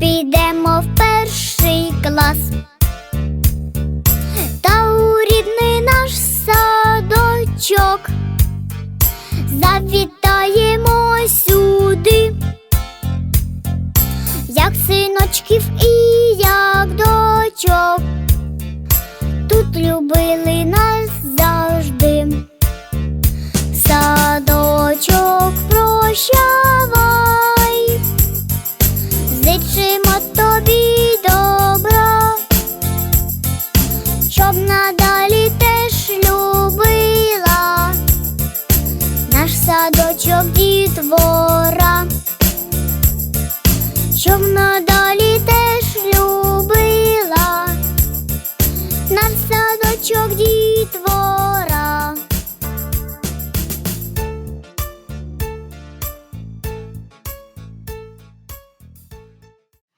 підемо в перший клас. Та у рідний наш садочок завітаємо сюди, як синочків і як дочок, тут любили нас. Дітвора, щоб надалі теж любила наш садочок дітвора.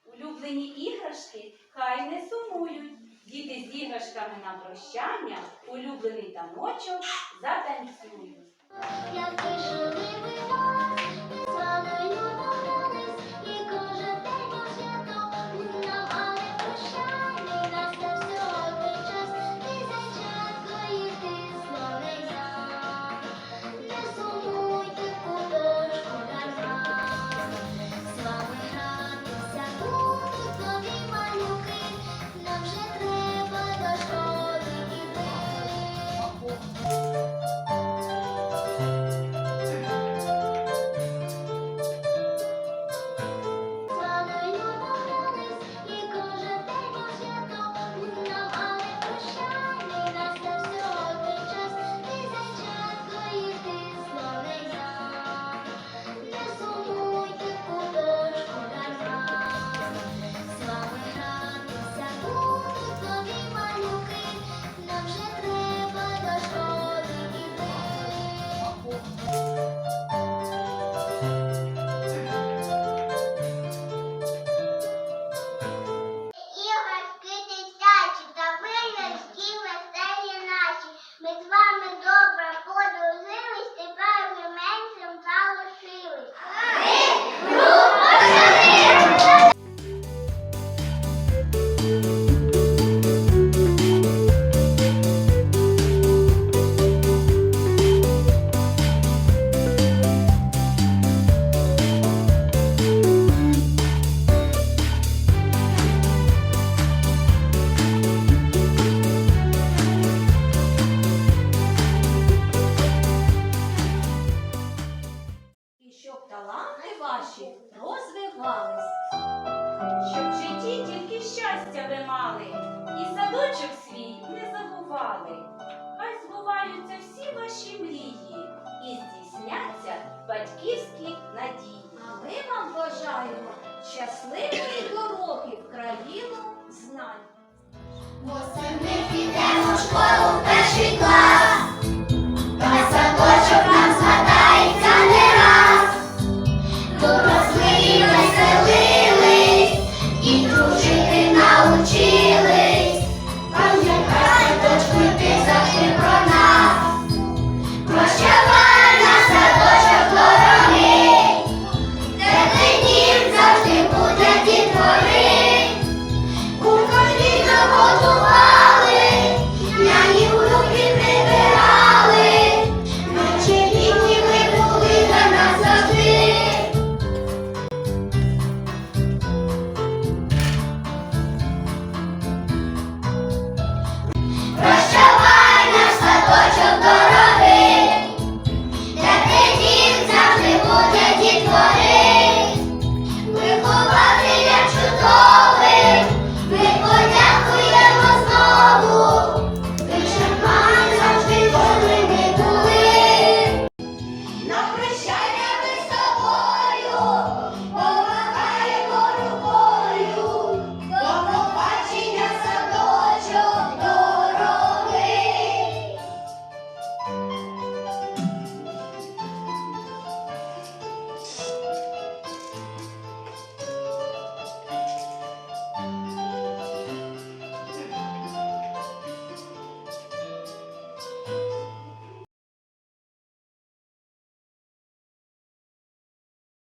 Улюблені іграшки хай не сумують. Діти з іграшками на прощання, улюблений таночок затанцюють. Як розвивались, щоб в житті тільки щастя ви мали, і садочок свій не забували. Хай збуваються всі ваші мрії і здійсняться батьківські надії. А ми вам бажаємо щасливої